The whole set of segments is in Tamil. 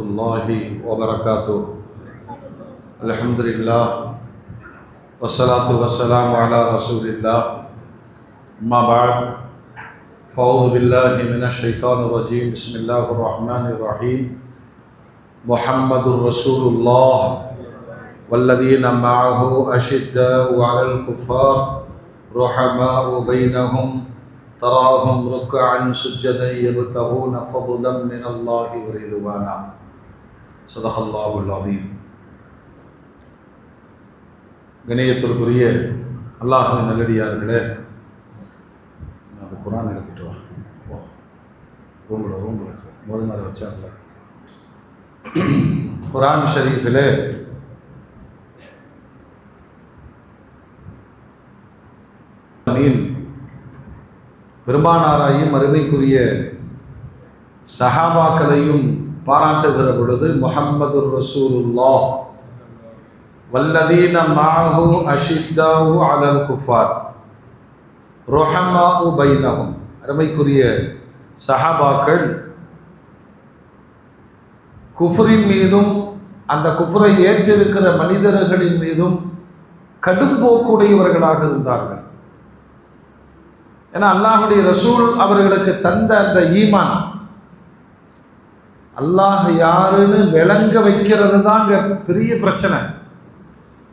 الله وبركاته الحمد لله والصلاة والسلام على رسول الله أما بعد فأعوذ بالله من الشيطان الرجيم بسم الله الرحمن الرحيم محمد رسول الله والذين معه أشداء على الكفار رحماء بينهم تراهم ركعا سجدا يبتغون فضلا من الله ورضوانا சதஹ் அல்லாஹுல் அதீம் கணேயத்திற்குரிய அல்லாஹின் நல்லடியார்களே அது குரான் எடுத்துகிட்டு வா. ஓ ரூமில் ரூமில். மோதினார் வச்சார்ல. குரான் ஷரீஃபில் பெருமானாராயும் அருமைக்குரிய சஹாபாக்களையும் பாராட்டுகிற பொழுது முஹம்மது ரசூலுல்லா வல்லதீன மாஹு அஷித்தாவு அலல் குஃபார் ரொஹமாவு பைனகும் அருமைக்குரிய சஹாபாக்கள் குஃப்ரின் மீதும் அந்த குஃப்ரை ஏற்றிருக்கிற மனிதர்களின் மீதும் கடும் போக்குடையவர்களாக இருந்தார்கள். ஏன்னா அல்லாஹுடைய ரசூல் அவர்களுக்கு தந்த அந்த ஈமான் அல்லாஹ் யாருன்னு விளங்க வைக்கிறது தாங்க பெரிய பிரச்சனை.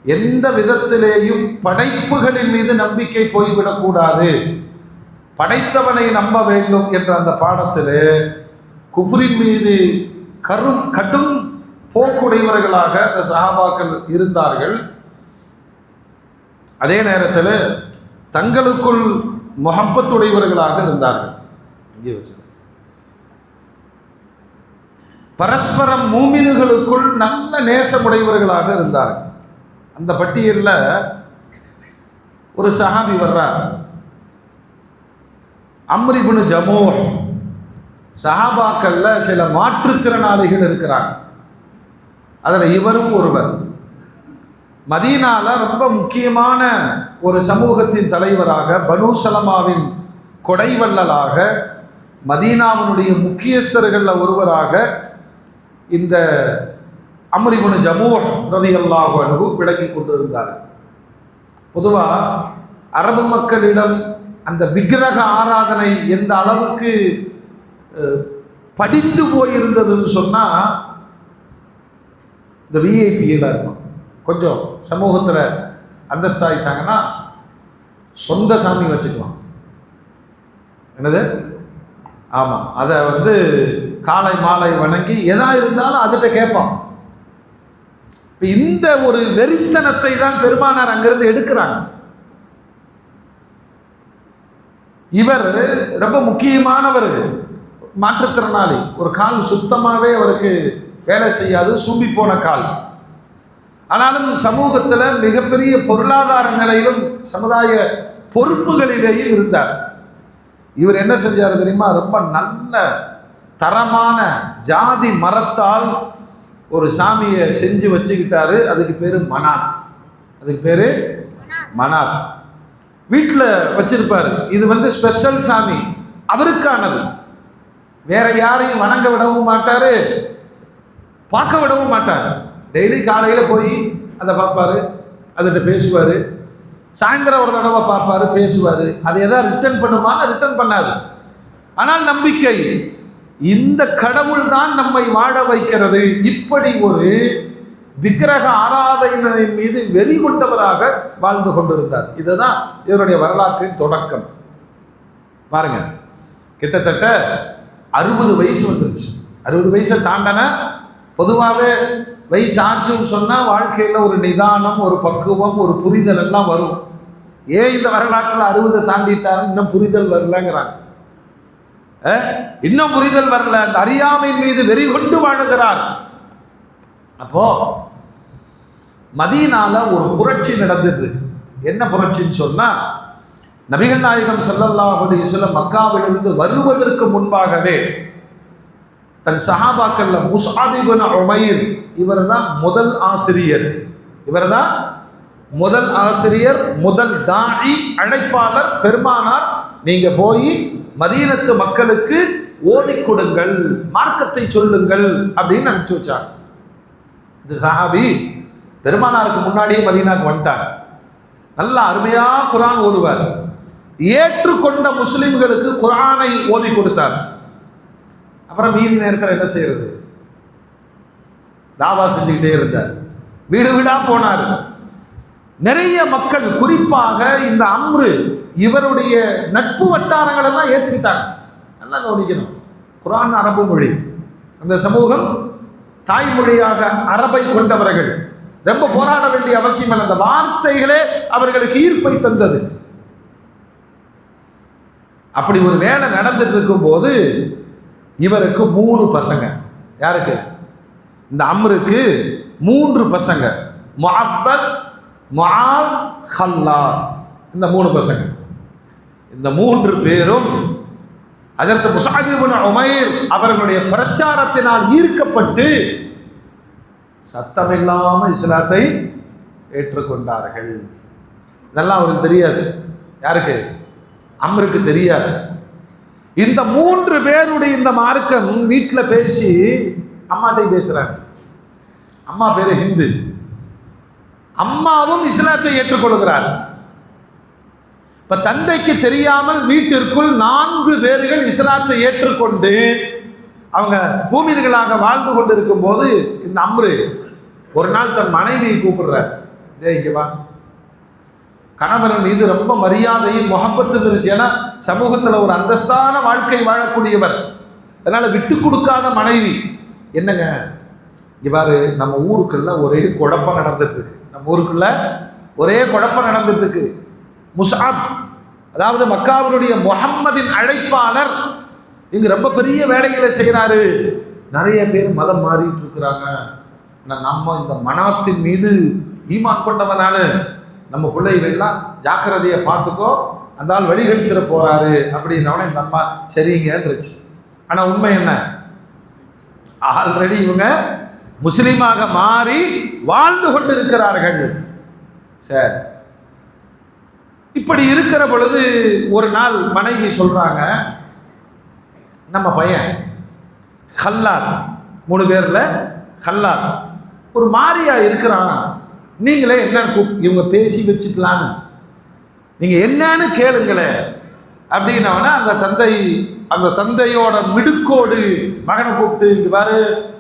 எந்த விதத்திலேயும் படைப்புகளின் மீது நம்பிக்கை போய்விடக்கூடாது படைத்தவனை நம்ப வேண்டும் என்ற அந்த பாடத்தில் குஃப்ரின் மீது கரும் கடும் போக்குடையவர்களாக அந்த சஹாபாக்கள் இருந்தார்கள். அதே நேரத்தில் தங்களுக்குள் முகப்பத்துடையவர்களாக இருந்தார்கள். இங்கே வச்சு பரஸ்பரம் மூமின்களுக்குள் நல்ல நேசமுடையவர்களாக இருந்தார். அந்த பட்டியலில் ஒரு சஹாபி வர்றார். அம்ரிபுனு ஜமோ சஹாபாக்கள்ல சில மாற்றுத்திறனாளிகள் இருக்கிறாங்க. அதில் இவரும் ஒருவர். மதீனால ரொம்ப முக்கியமான ஒரு சமூகத்தின் தலைவராக பனு சலமாவின் கொடைவள்ளலாக மதீனாவினுடைய முக்கியஸ்தர்களில் ஒருவராக இந்த அமரிகுண ஜமூஹ் ரதி அல்லாஹு அனுகு விளக்கி கொண்டிருந்தார். பொதுவாக அரபு மக்களிடம் அந்த விக்கிரக ஆராதனை எந்த அளவுக்கு படிந்து போயிருந்ததுன்னு சொன்னால் இந்த விஐபியில் இருக்கும். கொஞ்சம் சமூகத்தில் அந்தஸ்தாயிட்டாங்கன்னா சொந்த சாமி வச்சுக்கலாம். என்னது? ஆமாம் அதை வந்து காலை மாலை வணங்கி எதா இருந்தாலும் அதுகிட்ட கேட்பான் இப்போ இந்த ஒரு வெறித்தனத்தை தான் பெருமானார் அங்கிருந்து எடுக்கிறாங்க. இவர் ரொம்ப முக்கியமானவர் மாற்றுத்திறனாளி. ஒரு கால் சுத்தமாகவே அவருக்கு வேலை செய்யாது சூம்பி போன கால். ஆனாலும் சமூகத்தில் மிகப்பெரிய பொருளாதார நிலையிலும் சமுதாய பொறுப்புகளிலேயும் இருந்தார். இவர் என்ன செஞ்சார் தெரியுமா? ரொம்ப நல்ல தரமான ஜாதி மரத்தால் ஒரு சாமியை செஞ்சு வச்சுக்கிட்டாரு. அதுக்கு பேர் மனாத். அதுக்கு பேர் மனாத். வீட்டில் வச்சிருப்பாரு. இது வந்து ஸ்பெஷல் சாமி. அவருக்கானது. வேற யாரையும் வணங்க விடவும் மாட்டாரு. பார்க்க விடவும் மாட்டார். டெய்லி காலையில் போய் அதை பார்ப்பாரு. அதிட்ட பேசுவார். சாயந்தரம் ஒரு தடவை பார்ப்பாரு பேசுவார். அதை எதாவது ரிட்டர்ன் பண்ணுமான்னு ரிட்டர்ன் பண்ணாது. ஆனால் நம்பிக்கை. இந்த கடவுள் தான் நம்மை வாழ வைக்கிறது. இப்படி ஒரு விக்கிரக ஆராதனை மீது வெறி கொண்டவராக வாழ்ந்து கொண்டிருந்தார். இதுதான் இவருடைய வரலாற்றின் தொடக்கம். பாருங்க கிட்டத்தட்ட அறுபது வயசு வந்துருச்சு. அறுபது வயசை தாண்டன? பொதுவாகவே வயசு ஆச்சுன்னு சொன்னால் வாழ்க்கையில் ஒரு நிதானம் ஒரு பக்குவம் ஒரு புரிதல் எல்லாம் வரும். ஏன் இந்த வரலாற்றில் அறுபதை தாண்டிட்டாரு? இன்னும் புரிதல் வரலங்கிறாங்க. இன்னும் புரிதல் வரல. அந்த அறியாமையின் மீது வெறி கொண்டு வாழுகிறார். அப்போ மதியனால ஒரு புரட்சி நடந்துட்டு என்ன புரட்சின்னு சொன்னா நபிகள் நாயகம் சல்லல்லாஹ் சில மக்காவிலிருந்து வருவதற்கு முன்பாகவே தன் சஹாபாக்கள்ல முசாபிபன் உமைர் இவர் தான் முதல் ஆசிரியர். இவர் தான் முதல் ஆசிரியர் முதல் தாயி அழைப்பாளர் பெருமானார் நீங்க போய் மதீனத்து மக்களுக்கு ஓதி கொடுங்கள் மார்க்கத்தை சொல்லுங்கள் அப்படின்னு அனுப்பிச்சு வச்சாங்க. இந்த சஹாபி பெருமானாருக்கு முன்னாடியே மதீனாக்கு வந்துட்டார் நல்லா அருமையா குரான் ஓதுவார். ஏற்றுக்கொண்ட முஸ்லிம்களுக்கு குரானை ஓதி கொடுத்தார். அப்புறம் மீதி நேரத்தில் என்ன செய்யறது? தாவா செஞ்சுக்கிட்டே இருந்தார். வீடு வீடா போனார். நிறைய மக்கள் குறிப்பாக இந்த அம்ரு இவருடைய நட்பு வட்டாரங்கள் எல்லாம் ஏற்றுக்கிட்டாங்க நல்லா கவனிக்கணும். குரான் அரபு மொழி. அந்த சமூகம் தாய்மொழியாக அரபை கொண்டவர்கள். ரொம்ப போராட வேண்டிய அவசியம் இல்லை. அந்த வார்த்தைகளே அவர்களுக்கு ஈர்ப்பை தந்தது. அப்படி ஒரு வேலை நடந்துட்டு இருக்கும்போது இவருக்கு மூணு பசங்க. யாருக்கு? இந்த அம்ருக்கு மூன்று பசங்க. முஹப்பத் முஆத் ஹல்லா இந்த மூணு பசங்க. இந்த மூன்று பேரும் அதற்கு முசாஹிபுன் உமைர் அவர்களுடைய பிரச்சாரத்தினால் ஈர்க்கப்பட்டு சத்தமில்லாம இஸ்லாத்தை ஏற்றுக்கொண்டார்கள். இதெல்லாம் அவருக்கு தெரியாது. யாருக்கு? அம்ருக்கு தெரியாது. இந்த மூன்று பேருடைய இந்த மார்க்கம் வீட்டில் பேசி அம்மாட்டையும் பேசுறாங்க. அம்மா பேரு ஹிந்து. அம்மாவும் இஸ்லாத்தை ஏற்றுக்கொள்கிறார். இப்ப தந்தைக்கு தெரியாமல் வீட்டிற்குள் நான்கு பேர்கள் இஸ்லாத்தை ஏற்றுக்கொண்டு அவங்க பூமியர்களாக வாழ்ந்து கொண்டிருக்கும் போது இந்த அம்ரு ஒரு நாள் தன் மனைவியை கூப்பிடுறார். டேய் கணவன் மீது ரொம்ப மரியாதையும் முகப்பத்தும் இருந்துச்சு. ஏன்னா சமூகத்தில் ஒரு அந்தஸ்தான வாழ்க்கை வாழக்கூடியவர். அதனால விட்டு கொடுக்காத மனைவி. என்னங்க? இவ்வாறு நம்ம ஊருக்குள்ள ஒரே குழப்பம் நடந்துட்டு இருக்கு. ஊருக்குள்ள ஒரே குழப்பம் நடந்துட்டுருக்கு. முசாப் அதாவது மக்காவினுடைய முகம்மதின் அழைப்பாளர் இங்கு ரொம்ப பெரிய வேலைகளை செய்கிறாரு நிறைய பேர் மதம் மாறிட்டு இருக்கிறாங்க நம்ம இந்த மனத்தின் மீது ஈமான் கொண்டவனால நம்ம பிள்ளைகளெல்லாம் ஜாக்கிரதையை பார்த்துக்கோ அந்த ஆள் வழிகழித்துட போறாரு அப்படின்னவனே இந்த அம்மா சரிங்கன்றுச்சு ஆனால் உண்மை என்ன? ஆல்ரெடி இவங்க முஸ்லீமாக மாறி வாழ்ந்து கொண்டிருக்கிறார்கள். சரி இப்படி இருக்கிற பொழுது ஒரு நாள் மனைவி சொல்றாங்க நம்ம பையன் ஹல்லார் மூணு பேர்ல ஹல்லார் ஒரு மாரியா இருக்கிறான்? நீங்களே என்ன கூப் இவங்க பேசி வச்சுக்கலான்னு. நீங்க என்னன்னு கேளுங்களேன். அப்படின்னவன அந்த தந்தை அந்த தந்தையோட மிடுக்கோடு மகனை கூப்பிட்டு இங்கே பாரு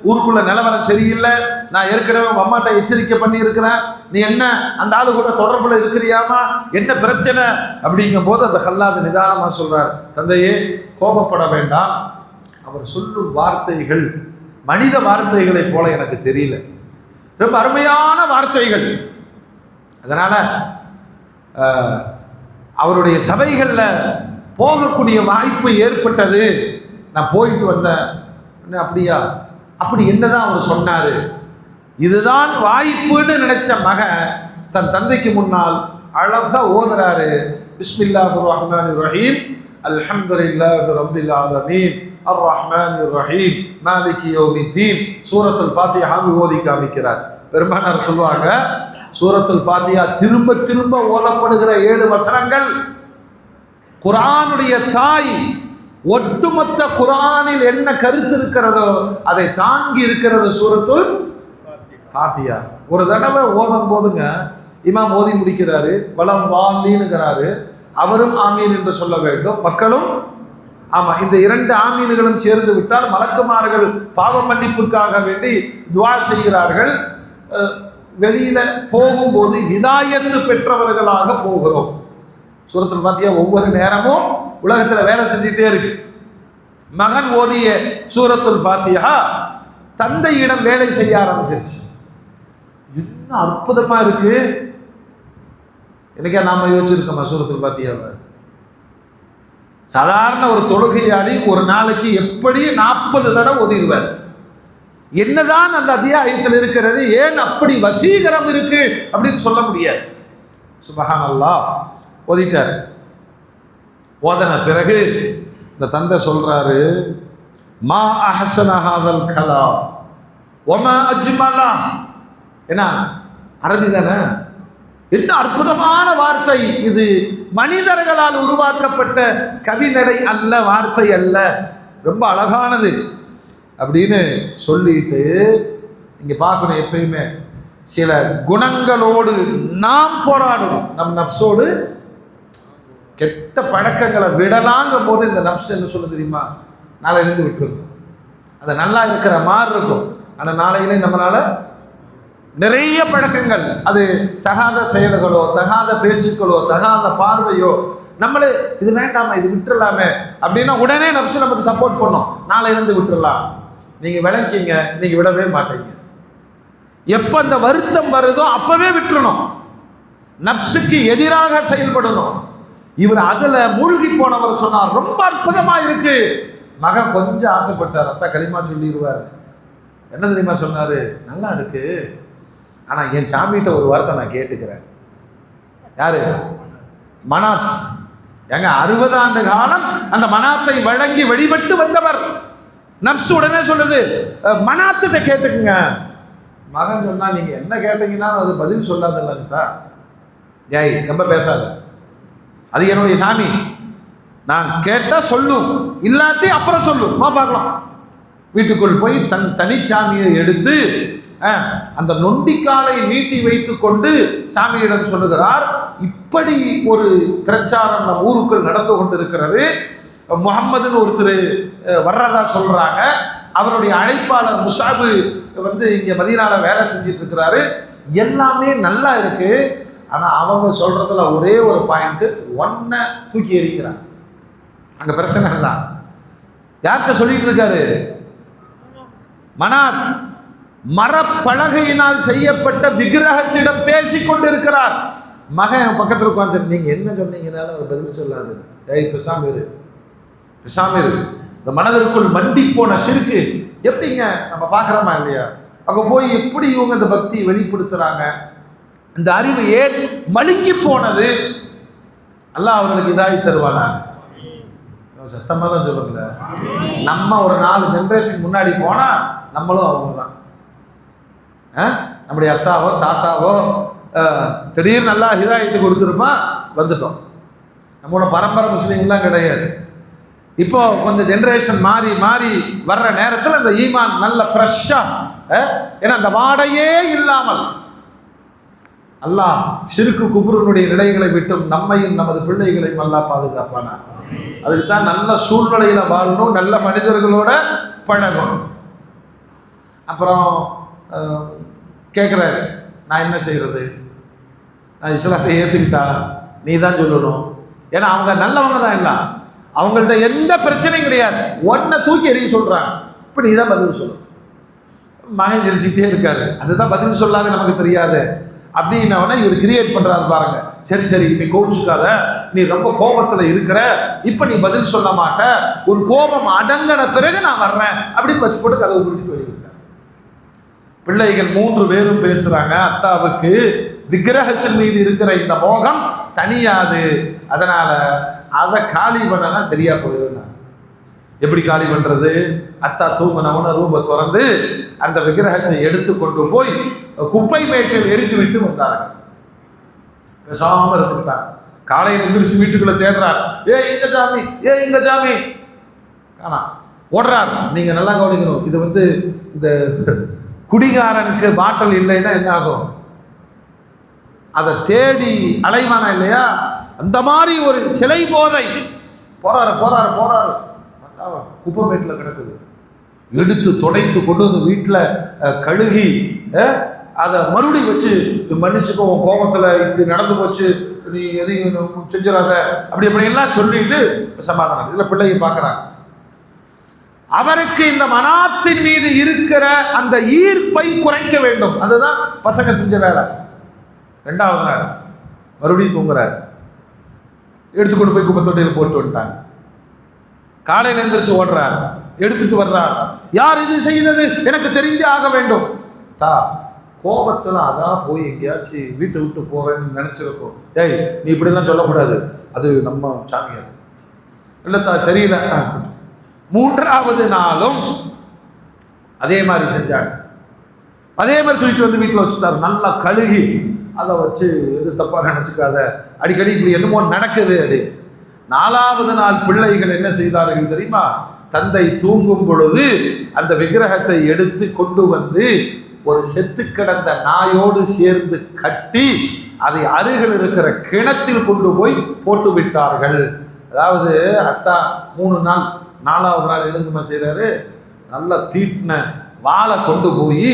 ஊருக்குள்ள நிலவரம் சரியில்லை. நான் ஏற்கனவே உங்கள் அம்மாட்ட எச்சரிக்கை பண்ணியிருக்கிறேன். நீ என்ன அந்த ஆளு கூட தொடர்புல இருக்கிறியாமா? என்ன பிரச்சனை? அப்படிங்கும் போது அந்த கல்லாது நிதானமாக சொல்றார் தந்தையே கோபப்பட வேண்டாம். அவர் சொல்லும் வார்த்தைகள் மனித வார்த்தைகளைப் போல எனக்கு தெரியல. ரொம்ப அருமையான வார்த்தைகள். அதனால அவருடைய சபைகளில் போகக்கூடிய வாய்ப்பு ஏற்பட்டது. நான் போயிட்டு வந்தேன். என்ன அப்படியா? அப்படி என்னதான் அவர் சொன்னார்? இதுதான் வாய்ப்புன்னு நினைச்ச மகன் தன் தந்தைக்கு முன்னால் அழகாக ஓதுறாரு. பிஸ்மில்லாஹ் ரஹ்மான் ரஹீம் அல்ஹம்துலில்லாஹி ரப்பில் ஆலமீன். அர் ரஹ்மான் ரஹீம் மாலிகி யௌமித்தீன். சூரத்துல் ஃபாத்திஹாவை ஓதி காமிக்கிறார். பெருமானார் சொல்லுவாங்க சூரத்துல் பாத்தியா திரும்ப திரும்ப ஓதப்படுகிற ஏழு வசனங்கள் குரானுடைய தாய் ஒட்டுமொத்த குரானில் என்ன கருத்து இருக்கிறதோ அதை தாங்கி இருக்கிறது சூரத்துல் ஃபாத்தியா ஒரு தடவை ஓதும் போதுங்க இமாம் ஓதி முடிக்கிறாரு வளம் வாலின்னுங்கிறாரு அவரும் ஆமீன் என்று சொல்ல வேண்டும். மக்களும் ஆமா இந்த இரண்டு ஆமீன்களும் சேர்ந்து விட்டால் மலக்குமார்கள் பாவ மன்னிப்புக்காக வேண்டி துவா செய்கிறார்கள். வெளியில போகும்போது இதாயத்து பெற்றவர்களாக போகிறோம். சூரத்தில் பார்த்தியா ஒவ்வொரு நேரமும் உலகத்தில் வேலை செஞ்சுட்டே இருக்கு. மகன் ஓதிய சூரத்துல் பாத்தியா தந்தையிடம் வேலை செய்ய ஆரம்பிச்சிருச்சு. என்ன அற்புதமா இருக்கு. எனக்கே நாம யோசிச்சிருக்கோமா சூரத்துல் பாத்தியாவை சாதாரண ஒரு தொழுகையாளி ஒரு நாளைக்கு எப்படி நாற்பது தடவை ஒதுங்குவார் என்னதான் அந்த அத்தியாயத்தில் இருக்கிறது ஏன் அப்படி வசீகரம் இருக்கு அப்படின்னு சொல்ல முடியாது. சுபஹான் அல்லாஹ் ஓதிட்டார். ஓதன பிறகு இந்த தந்தை சொல்றாரு மா அஹசனஹாதல் கலா கலாம் ஒமா அஜ்மலா. என்ன அரபி தானே? என்ன அற்புதமான வார்த்தை இது. மனிதர்களால் உருவாக்கப்பட்ட கவிநடை அல்ல வார்த்தை அல்ல. ரொம்ப அழகானது. அப்படின்னு சொல்லிட்டு இங்கே பார்க்கணும் எப்பயுமே சில குணங்களோடு நாம் போராடணும் நம் நப்சோடு கெட்ட பழக்கங்களை விடலாங்கும் போது இந்த நப்ஸ் என்ன சொல்ல தெரியுமா? நாளையிலேருந்து விட்டுருக்கும் அது நல்லா இருக்கிற மாதிரி இருக்கும். ஆனால் நாளையிலே நம்மளால நிறைய பழக்கங்கள் அது தகாத செயல்களோ தகாத பேச்சுக்களோ தகாத பார்வையோ நம்மளே இது வேண்டாமா இது விட்டுறலாமே அப்படின்னா உடனே நப்சு நமக்கு சப்போர்ட் பண்ணும். நாளையிலேருந்து விட்டுறலாம். நீங்க விளக்கிங்க நீங்க விடவே மாட்டீங்க. எப்ப அந்த வருத்தம் வருதோ அப்பவே விட்டுறணும். நப்சுக்கு எதிராக செயல்படணும். இவர் அதுல மூழ்கி போனவர் சொன்னார் ரொம்ப அற்புதமா இருக்கு. மகன் கொஞ்சம் ஆசைப்பட்டார். அத்தா களிமா சொல்லிடுவார். என்ன தெரியுமா சொன்னாரு? நல்லா இருக்கு. ஆனா என் சாமிகிட்ட ஒரு வார்த்தை நான் கேட்டுக்கிறேன். யாரு? மனாத். எங்க அறுபது ஆண்டு காலம் அந்த மனாத்தை வழங்கி வெளிப்பட்டு வந்தவர். நப்சு உடனே சொல்லுது மனாத்திட்ட கேட்டுக்குங்க. மகன் சொன்னா நீங்க என்ன கேட்டீங்கன்னா அது பதில் சொல்லாதல்லா ஏய் ரொம்ப பேசாத. அது என்னுடைய சாமி. நான் கேட்டால் சொல்லும் இல்லாட்டி அப்புறம் சொல்லும் வா பார்க்கலாம். வீட்டுக்குள் போய் தன் தனிச்சாமியை எடுத்து அந்த நொண்டிக்காலை நீட்டி வைத்துக் கொண்டு சாமியிடம் சொல்லுகிறார் இப்படி ஒரு பிரச்சாரம் நம் ஊருக்குள் நடந்து கொண்டிருக்கிறது. முகம்மதுன்னு ஒருத்தர் வர்றதா சொல்றாங்க. அவருடைய அழைப்பாளர் முசாபு வந்து இங்கே மதியனால வேலை செஞ்சிட்டு இருக்கிறாரு. எல்லாமே நல்லா இருக்கு. ஆனால் அவங்க சொல்கிறதுல ஒரே ஒரு பாயிண்ட்டு ஒன்றை தூக்கி எறிகிறாங்க. அங்கே பிரச்சனை இல்லை. யார்கிட்ட சொல்லிட்டு இருக்காரு? மனாத் மரப்பலகையினால் செய்யப்பட்ட விக்கிரகத்திடம் பேசி கொண்டு இருக்கிறார் மகன் பக்கத்தில் உட்காந்து நீங்க என்ன சொன்னீங்கனாலும் அவர் பதில் சொல்லாது ஏய் பெசாம இரு. இரு. இந்த மனதிற்குள் மண்டி போன சிறுக்கு எப்படிங்க நம்ம பார்க்குறோமா இல்லையா? அங்கே போய் எப்படி இவங்க இந்த பக்தியை வெளிப்படுத்துறாங்க? இந்த அறிவு ஏன் மழுங்கி போனது? அல்லாஹ் அவர்களுக்கு இதாகி தருவானா? சத்தமாக தான் சொல்லுங்களேன் நம்ம ஒரு நாலு ஜென்ரேஷன் முன்னாடி போனால் நம்மளும் அவங்க தான் நம்முடைய அத்தாவோ தாத்தாவோ திடீர்னு நல்லா ஹிதாயத்து கொடுத்துருமா? வந்துட்டோம். நம்மளோட பரம்பரை முஸ்லீம்லாம் கிடையாது. இப்போ கொஞ்சம் ஜென்ரேஷன் மாறி மாறி வர்ற நேரத்தில் அந்த ஈமான் நல்ல ஃப்ரெஷ்ஷாக ஏன்னா அந்த வாடையே இல்லாமல் அல்லாஹ் சிறுக்கு குபுரனுடைய நிலைகளை விட்டும் நம்மையும் நமது பிள்ளைகளையும் நல்லா பாதுகாப்பானா? அதுக்கு தான் நல்ல சூழ்நிலையில வாழணும் நல்ல மனிதர்களோட பழகணும். அப்புறம் கேட்குறாரு நான் என்ன செய்யறது நான் இஸ்லாத்தை ஏற்றுக்கிட்டா நீ தான் சொல்லணும். ஏன்னா அவங்க நல்லவங்க தான் எல்லாம். அவங்கள்ட்ட எந்த பிரச்சனையும் கிடையாது. ஒன்றை தூக்கி எறிய சொல்கிறாங்க இப்போ நீ தான் பதில் சொல்லணும். மகன் சிரிச்சுக்கிட்டே இருக்காரு. அதுதான் பதில் சொல்லாத நமக்கு தெரியாது. அப்படின்னவன இவர் கிரியேட் பண்றாரு பாருங்க. சரி சரி நீ கோபிச்சுக்காத நீ ரொம்ப கோபத்துல இருக்கிற. இப்ப நீ பதில் சொல்ல மாட்ட. உன் கோபம் அடங்கின பிறகு நான் வர்றேன். அப்படின்னு வச்சு போட்டு கதவு குறித்து வெளியிட்டார். பிள்ளைகள் மூன்று பேரும் பேசுறாங்க. அத்தாவுக்கு விக்கிரகத்தின் மீது இருக்கிற இந்த மோகம் தனியாது. அதனால அதை காலி பண்ணனா சரியா போயிடும். எப்படி காலி பண்ணுறது அத்தா தூங்கினவன ரூபை திறந்து அந்த விக்கிரகத்தை எடுத்து கொண்டு போய் குப்பை மேட்டில் எரிந்து விட்டு வந்தார்கள். பேசாமல் இருந்துட்டார் காலையில் எந்திரிச்சு வீட்டுக்குள்ளே தேடுறார். ஏ இங்க சாமி ஏ இங்க சாமி காணா. ஓடுறார். நீங்கள் நல்லா கவனிக்கணும். இது வந்து இந்த குடிகாரனுக்கு பாட்டல் இல்லைன்னா என்ன ஆகும்? அதை தேடி அலைவானா இல்லையா? அந்த மாதிரி ஒரு சிலை போதை. போறாரு போறாரு போறாரு. குப்பமேட்டில் கிடக்குது. எடுத்து துடைத்து கொண்டு வந்து வீட்டில் கழுகி அதை மறுபடி வச்சு மன்னிச்சுக்கோ உன் கோபத்தில் இப்படி நடந்து போச்சு நீ எதையும் செஞ்சிடாத அப்படி அப்படி எல்லாம் சொல்லிட்டு சமாதானம். இதில் பிள்ளையை பார்க்குறாங்க அவருக்கு இந்த மனாத்தின் மீது இருக்கிற அந்த ஈர்ப்பை குறைக்க வேண்டும். அதுதான் பசங்க செஞ்ச வேலை. ரெண்டாவது நாள் மறுபடியும் தூங்குறாரு. எடுத்து கொண்டு போய் குப்பத்தொட்டையில் போட்டு வந்துட்டாங்க. காலையில் எந்திரிச்சு ஓடுறார் எடுத்துட்டு வர்றார் யார் இது செய்தது? எனக்கு தெரிஞ்சே ஆக வேண்டும். தா கோபத்தில் அதான் போய் எங்கேயாச்சும் வீட்டை விட்டு போவேன்னு நினச்சிருக்கோம். ஏய் நீ இப்படிலாம் சொல்லக்கூடாது. அது நம்ம சாமியார். இல்லை தா தெரியல. மூன்றாவது நாளும் அதே மாதிரி செஞ்சாங்க. அதே மாதிரி தூக்கிட்டு வந்து வீட்டில் வச்சுட்டாரு. நல்லா கழுகி அதை வச்சு எது தப்பாக நினச்சிக்காத. அடிக்கடி இப்படி என்னமோ நடக்குது அப்படின்னு நாலாவது நாள் பிள்ளைகள் என்ன செய்தார்கள் தெரியுமா? தந்தை தூங்கும் பொழுது அந்த விக்கிரகத்தை எடுத்து கொண்டு வந்து ஒரு செத்து கிடந்த நாயோடு சேர்ந்து கட்டி அதை அருகில் இருக்கிற கிணத்தில் கொண்டு போய் போட்டு விட்டார்கள். அதாவது அத்தா மூணு நாள் நாலாவது நாள் எழுந்துமா செய்கிறாரு நல்லா தீட்டின வாளை கொண்டு போய்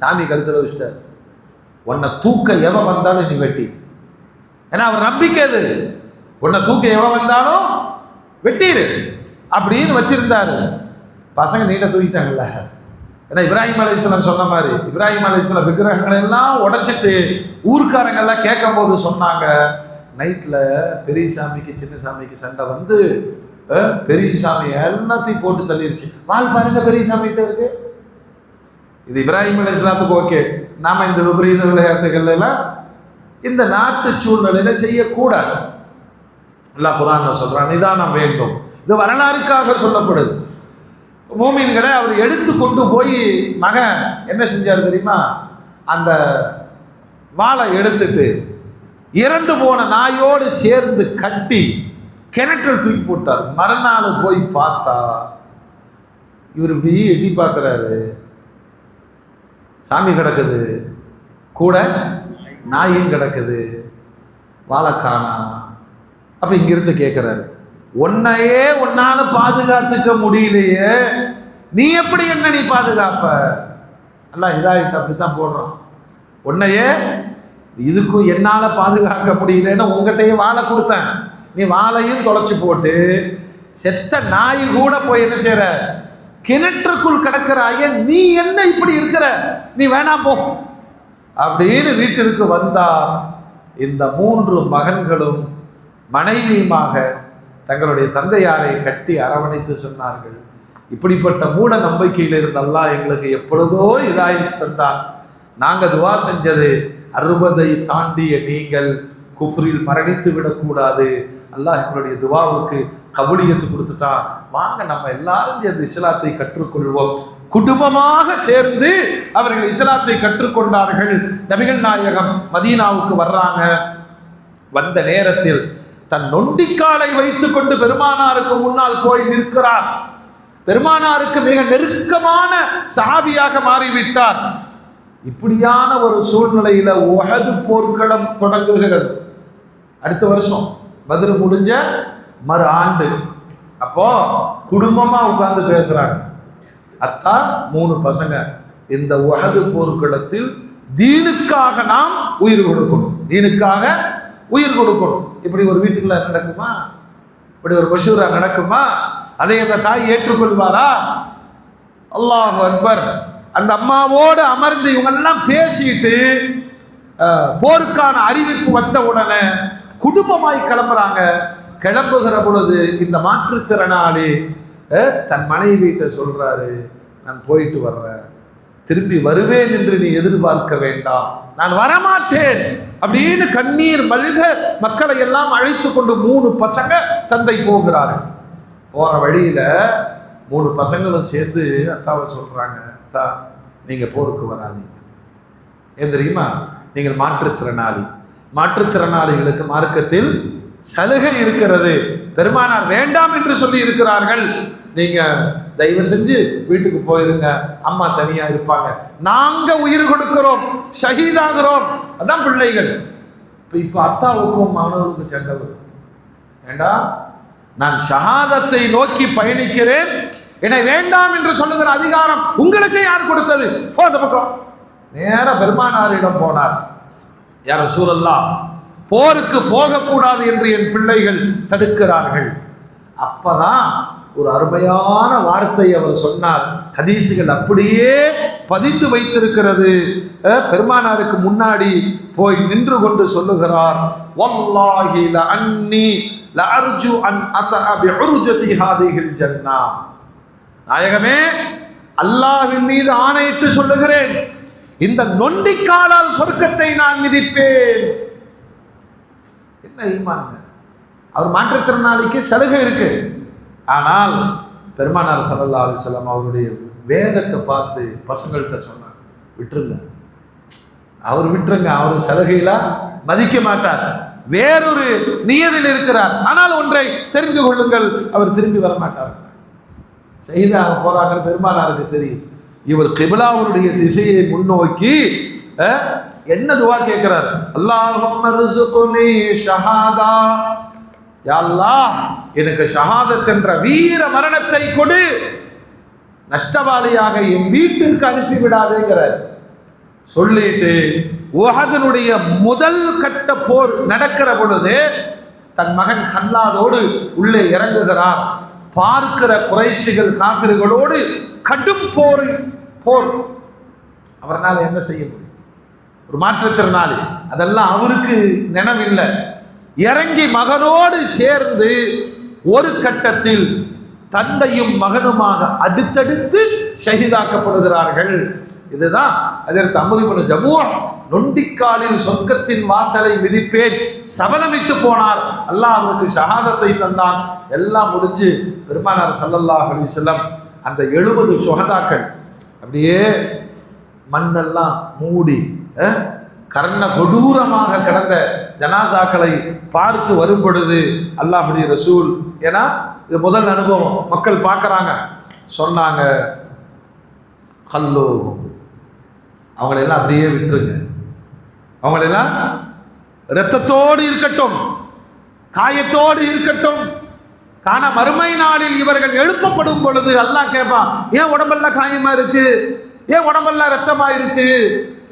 சாமி கழுத்தில் வச்சிட்டார். உன்னை தூக்க எவன் வந்தாலும் நீ வெட்டி. ஏன்னா அவர் நம்பிக்கை அது. உன்னை தூக்க எவன் வந்தாலும் வெட்டிடு அப்படின்னு வச்சிருந்தாரு. பசங்க நீட்ட தூக்கிட்டாங்கல்ல. ஏன்னா இப்ராஹிம் அலிஸ்லாம் சொன்ன மாதிரி இப்ராஹிம் அலிஸ்லாம் விக்கிரகங்கள் எல்லாம் உடைச்சிட்டு ஊர்க்காரங்கள்லாம் கேட்கும் போது சொன்னாங்க நைட்டில் பெரிய சாமிக்கு சின்ன சாமிக்கு சண்டை வந்து பெரிய சாமி எல்லாத்தையும் போட்டு தள்ளிருச்சு. வால் பாருங்க பெரிய சாமிகிட்ட இருக்கு. இது இப்ராஹிம் அலி இஸ்லாத்துக்கு ஓகே. நாம இந்த விபரீத விளையாட்டுகள் எல்லாம் இந்த நாட்டு சூழ்நிலையில செய்யக்கூடாது. எல்லாம் குரான் சொல்கிறான் நிதானம் வேண்டும். இது வரலாறுக்காக சொல்லப்படுது. மூமின்களை அவர் எடுத்து கொண்டு போய் மகன் என்ன செஞ்சார் தெரியுமா? அந்த வாழை எடுத்துட்டு இறந்து போன நாயோடு சேர்ந்து கட்டி கிணற்றில் தூக்கி போட்டார். மறுநாள் போய் பார்த்தா இவர் இப்படி எட்டி பார்க்குறாரு. சாமி கிடக்குது. கூட நாயும் கிடக்குது. வாழைக்கானா அப்போ இங்கிருந்து கேட்குறாரு உன்னையே உன்னால் பாதுகாத்துக்க முடியலையே நீ எப்படி என்ன நீ பாதுகாப்ப? எல்லாம் இதாயிட்டு அப்படித்தான் போடுறான். உன்னையே இதுக்கும் என்னால் பாதுகாக்க முடியலன்னு உங்கள்கிட்டயே வாழை கொடுத்தேன். நீ வாழையும் தொலைச்சி போட்டு செத்த நாய் கூட போய் என்ன செய்கிற கிணற்றுக்குள் கிடக்கிற ஐயன் நீ என்ன இப்படி இருக்கிற? நீ வேணாம் போ. அப்படின்னு வீட்டிற்கு வந்தா இந்த மூன்று மகன்களும் மனைவியுமாக தங்களுடைய தந்தையாரை கட்டி அரவணைத்து சொன்னார்கள். இப்படிப்பட்ட மூட நம்பிக்கையில் இருந்தெல்லாம் எங்களுக்கு எப்பொழுதோ இதாகி தந்தான் நாங்கள் துவா செஞ்சது அறுபதை தாண்டிய நீங்கள் குஃப்ரில் மரணித்து விடக்கூடாது. அல்லாஹ் எங்களுடைய துவாவுக்கு கபூலியத்து கொடுத்துட்டான். வாங்க நம்ம எல்லாரும் சேர்ந்து இஸ்லாத்தை கற்றுக்கொள்வோம். குடும்பமாக சேர்ந்து அவர்கள் இஸ்லாத்தை கற்றுக்கொண்டார்கள். நபிகள் நாயகம் மதீனாவுக்கு வர்றாங்க. வந்த நேரத்தில் தன் நொண்டிக்காலை வைத்துக் கொண்டு பெருமானாருக்கு முன்னால் போய் நிற்கிறார். பெருமானாருக்கு மிக நெருக்கமான சஹாபியாக மாறிவிட்டார். இப்படியான ஒரு சூழ்நிலையில உகது போர்க்களம் தொடங்குகிறது. அடுத்த வருஷம் பதில் முடிஞ்ச மறு ஆண்டு அப்போ குடும்பமா உட்கார்ந்து பேசுறாங்க. அத்தா மூணு பசங்க. இந்த உகது போர்க்களத்தில் தீனுக்காக நாம் உயிர் கொடுக்கணும். தீனுக்காக உயிர் கொடுக்கணும். இப்படி ஒரு வீட்டுக்குள்ள நடக்குமா? இப்படி ஒரு மஷூரா நடக்குமா? அதை அந்த தாய் ஏற்றுக்கொள்வாரா? அல்லாஹ் அக்பர். அந்த அம்மாவோடு அமர்ந்து இவங்கெல்லாம் பேசிட்டு போருக்கான அறிவிப்பு வந்த உடனே குடும்பமாய் கிளம்புறாங்க. கிளம்புகிற பொழுது இந்த மாற்றுத்திறனாளி தன் தன் மனைவிட்ட சொல்றாரு நான் போயிட்டு வர்றேன். திரும்பி வருவேன் என்று நீ எதிர்பார்க்க வேண்டாம். நான் வரமாட்டேன். அப்படின்னு கண்ணீர் மல்க மக்களை எல்லாம் அழைத்து கொண்டு மூணு பசங்க தந்தை போகிறார்கள் போற வழியில மூணு பசங்களும் சேர்ந்து அத்தாவை சொல்றாங்க அத்தா நீங்க போருக்கு வராதீங்க. ஏன் தெரியுமா? நீங்கள் மாற்றுத்திறனாளி. மாற்றுத்திறனாளிகளுக்கு மார்க்கத்தில் சலுகை இருக்கிறது. பெருமானார் வேண்டாம் என்று சொல்லி இருக்கிறார்கள். நீங்கள் தயவு செஞ்சு வீட்டுக்கு போயிருங்க. அம்மா தனியாக இருப்பாங்க. நாங்கள் உயிர் கொடுக்கிறோம். ஷஹீதாகிறோம். அதான் பிள்ளைகள். இப்போ இப்போ அத்தாவுக்கும் மாணவர்களுக்கும் சண்டை வரும் ஏண்டா? நான் ஷஹாதத்தை நோக்கி பயணிக்கிறேன். என்னை வேண்டாம் என்று சொல்லுகிற அதிகாரம் உங்களுக்கு யார் கொடுத்தது? போ அந்த பக்கம். நேர பெருமானாரிடம் போனார். யார் சூழல்லா போருக்கு போகக்கூடாது என்று என் பிள்ளைகள் தடுக்கிறார்கள். அப்பதான் ஒரு அருமையான வார்த்தை அவர் சொன்னார். ஹதீசுகள் அப்படியே பதித்து வைத்திருக்கிறது. பெருமானாருக்கு முன்னாடி போய் நின்று கொண்டு சொல்லுகிறார். வல்லாஹி ல லஅர்ஜு அன் அத்தஅ பிஉர்ஜதி ஹாதிஹில் ஜன்னா. நாயகமே அல்லாஹ்வின் மீது ஆணையிட்டு சொல்லுகிறேன். இந்த நொண்டிக்காலால் சொர்க்கத்தை நான் மிதிப்பேன். என்ன ஈமானுங்க? அவர் மாற்றுத்திறனாளிக்கு சலுகை இருக்கு. ஆனால் பெருமானார் ஸல்லல்லாஹு அலைஹி வஸல்லம் அவருடைய வேகத்தை பார்த்து பசங்கள்கிட்ட சொன்னார் விட்டுருங்க. அவர் விட்டுருங்க அவர் சலுகையெல்லாம் மதிக்க மாட்டார். வேறொரு நியதில் இருக்கிறார். ஆனால் ஒன்றை தெரிந்து கொள்ளுங்கள் அவர் திரும்பி வர மாட்டார். செய்தாக போறாங்க பெருமானாருக்கு தெரியும். இவர் கிபிலாவுடைய திசையை முன்னோக்கி என்ன துவா கேட்கிறார்? அல்லாஹ் ஷஹாதா. யா எனக்கு ஷஹாதத் என்ற வீர மரணத்தை கொடு. நஷ்டவாளியாக என் வீட்டிற்கு அனுப்பி விடாதேங்கிறார் சொல்லிட்டு உஹதனுடைய முதல் கட்ட போர் நடக்கிற பொழுது தன் மகன் கல்லாதோடு உள்ளே இறங்குகிறார். பார்க்கிற குறைஷிகள் காவிர்களோடு கடும் போர் போர். அவரால் என்ன செய்ய முடியும்? ஒரு மாற்றுத்திறனாளி. அதெல்லாம் அவருக்கு நினைவில்லை. இறங்கி மகனோடு சேர்ந்து ஒரு கட்டத்தில் தந்தையும் மகனுமாக அடுத்தடுத்து ஷஹீதாக்கப்படுகிறார்கள். இதுதான் அதற்கு அமரிபுன ஜமூ நொண்டிக்காலில் சொர்க்கத்தின் வாசலை மிதிப்பேன் சபலமிட்டு போனார். அல்லாஹ் அவருக்கு ஷஹாதத்தை தந்தான். எல்லாம் முடிஞ்சு பெருமானார் சல்லல்லாஹ் அலைஹி அந்த எழுபது சுகதாக்கள் அப்படியே மண்ணெல்லாம் மூடி கர்ண கொடூரமாக கிடந்த ஜனாசாக்களை பார்த்து வரும் பொழுது அல்லாஹுடைய ரசூல் ஏன்னா இது முதல் அனுபவம். மக்கள் பார்க்குறாங்க. சொன்னாங்க கல்லோ. அவங்களெல்லாம் அப்படியே விட்டுருங்க. அவங்களெல்லாம் இரத்தத்தோடு இருக்கட்டும் காயத்தோடு இருக்கட்டும் காண மறுமை நாளில் இவர்கள் எழுப்பப்படும் பொழுது அல்லாஹ் கேட்பான் ஏன் உடம்பெல்லாம் காயமா இருக்கு? ஏன் உடம்பெல்லாம் ரத்தமா இருக்கு?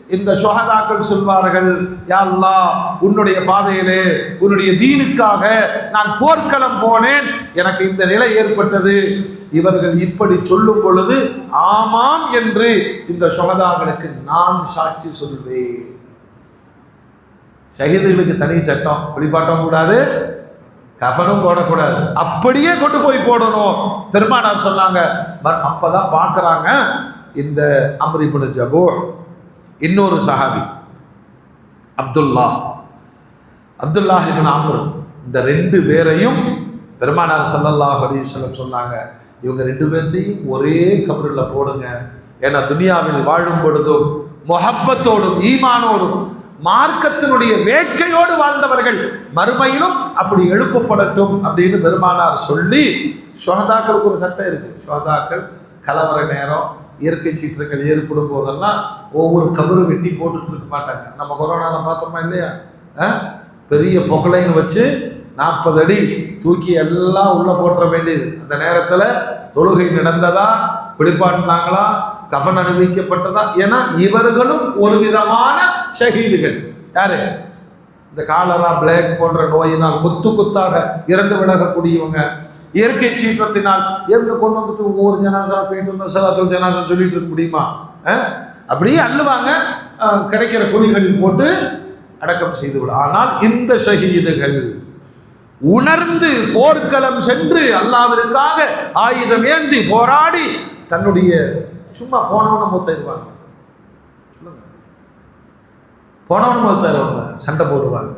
இந்த சுகதாக்கள் சொல்வார்கள் யாழ்லா உன்னுடைய பாதையிலே உன்னுடைய தீனுக்காக நான் போர்க்களம் போனேன் எனக்கு இந்த நிலை ஏற்பட்டது. இவர்கள் இப்படி சொல்லும் பொழுது ஆமாம் என்று இந்த சுகதாக்களுக்கு நான் சாட்சி சொல்வேன். ஷஹீதுகளுக்கு தனி சட்டம் குளிப்பாட்டம் கூடாது கஃனும் போடக்கூடாது. அப்படியே கொண்டு போய் போடணும். பெருமானார் சொன்னாங்க அப்பதான் பார்க்குறாங்க இந்த அம்ரிபுன் ஜபோ இன்னொரு சஹாபி அப்துல்லா. அப்துல்லா இப்னு இந்த ரெண்டு பேரையும் பெருமானார் ஸல்லல்லாஹு அலைஹி சொன்னாங்க இவங்க ரெண்டு பேர்த்தையும் ஒரே கபரில் போடுங்க. ஏன்னா துனியாவில் வாழும் பொழுதும் மொஹப்பத்தோடும் ஈமானோடும் மார்க்கத்தினுடைய வேட்கையோடு வாழ்ந்தவர்கள் மறுமையிலும் அப்படி எழுப்பப்படட்டும் அப்படின்னு பெருமானார் சொல்லி சுகதாக்களுக்கு ஒரு சட்டம் இருக்கு. சுகதாக்கள் கலவர நேரம் இயற்கை சீற்றங்கள் ஏற்படும் போதெல்லாம் ஒவ்வொரு கபரும் வெட்டி போட்டுட்டு இருக்க மாட்டாங்க. நம்ம கொரோனால பார்த்தோமா இல்லையா? பெரிய பொக்கலைன்னு வச்சு நாற்பது அடி தூக்கி எல்லாம் உள்ள போட்டுற வேண்டியது. அந்த நேரத்துல தொழுகை நடந்ததா? வெளிப்பாட்டினாங்களா கபன் அனுபவிக்கப்பட்டதா ஏன்னா இவர்களும் ஒரு விதமான ஷஹீதுகள். யாரு? இந்த காலரா பிளாக் போன்ற நோயினால் கொத்து கொத்தாக இறந்து விலகக்கூடியவங்க. இயற்கை சீற்றத்தினால் எங்க கொண்டு வந்துட்டு ஒவ்வொரு ஜனாசா போயிட்டு வந்த சலாத்துல் ஜனாசா சொல்லிட்டு இருக்க முடியுமா? அப்படியே அள்ளுவாங்க. கிடைக்கிற குழிகளில் போட்டு அடக்கம் செய்து விடும். ஆனால் இந்த ஷஹீதுகள் உணர்ந்து போர்க்களம் சென்று அல்லாவிற்காக ஆயுதம் ஏந்தி போராடி தன்னுடைய சும்மா போனவன மூத்தாயிருவாங்க போனவன் மூத்தாயிருவாங்க சண்டை போடுவாங்க.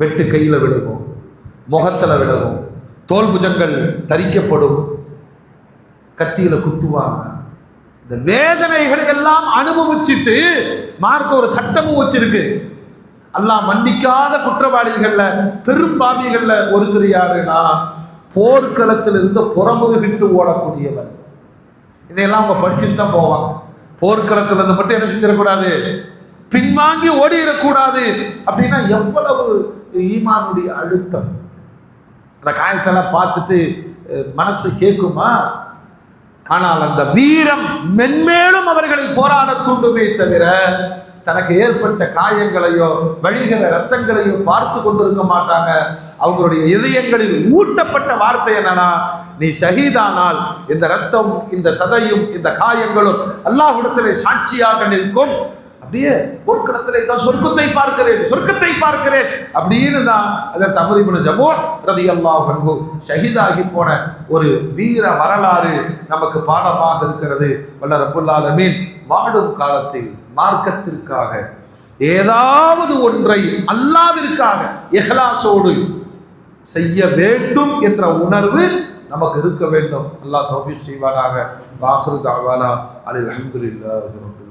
வெட்டு கையில் விழுகும். முகத்தில் விடவும். தோல் புஜங்கள் தரிக்கப்படும். கத்தியில குத்துவாங்க. இந்த வேதனைகளை எல்லாம் அனுபவிச்சுட்டு மார்க்க ஒரு சட்டமும் வச்சிருக்கு. அல்லாஹ் மன்னிக்காத குற்றவாளிகள்ல பெரும் பாவிகள்ல ஒருத்தர் யாருன்னா போர்க்களத்தில் இருந்து புறமுதுகிட்டு ஓடக்கூடியவன். இதையெல்லாம் அவங்க படிச்சுட்டு தான் போவாங்க. போர்க்களத்தில் இருந்து மட்டும் என்ன செஞ்சிடக்கூடாது? பின்வாங்கி ஓடிடக்கூடாது. அப்படின்னா எவ்வளவு ஈமானுடைய அழுத்தம்? அந்த காயத்தெல்லாம் பார்த்துட்டு மனசு கேட்குமா? ஆனால் அந்த வீரம் மென்மேலும் அவர்களை போராட தூண்டுமே தவிர தனக்கு ஏற்பட்ட காயங்களையோ வழிகிற ரத்தங்களையோ பார்த்து கொண்டிருக்க மாட்டாங்க. அவங்களுடைய இதயங்களில் ஊட்டப்பட்ட வார்த்தை என்னன்னா நீ ஷஹீதானால் இந்த ரத்தம் இந்த சதையும் இந்த காயங்களும் அல்லாஹ்விடத்திலே சாட்சியாக நிற்கும். அப்படியே போர்க்களத்தில் இதான் சொர்க்கத்தை பார்க்கிறேன் சொர்க்கத்தை பார்க்கிறேன் அப்படின்னு தான் அதை தமிழிபுன ஜமோ ரதி அல்லா அன்பு ஷஹீதாகி போன ஒரு வீர வரலாறு நமக்கு பாடமாக இருக்கிறது. வல்ல ரப்புல்லாலமீன் வாடும் காலத்தில் மார்க்கத்திற்காக ஏதாவது ஒன்றை அல்லாவிற்காக எஹ்லாசோடு செய்ய வேண்டும் என்ற உணர்வு நமக்கு இருக்க வேண்டும். அல்லாஹ் தௌஃபீக் செய்வானாக. வாஹரு தாவானா. அலி அல்ஹம்துலில்லாஹி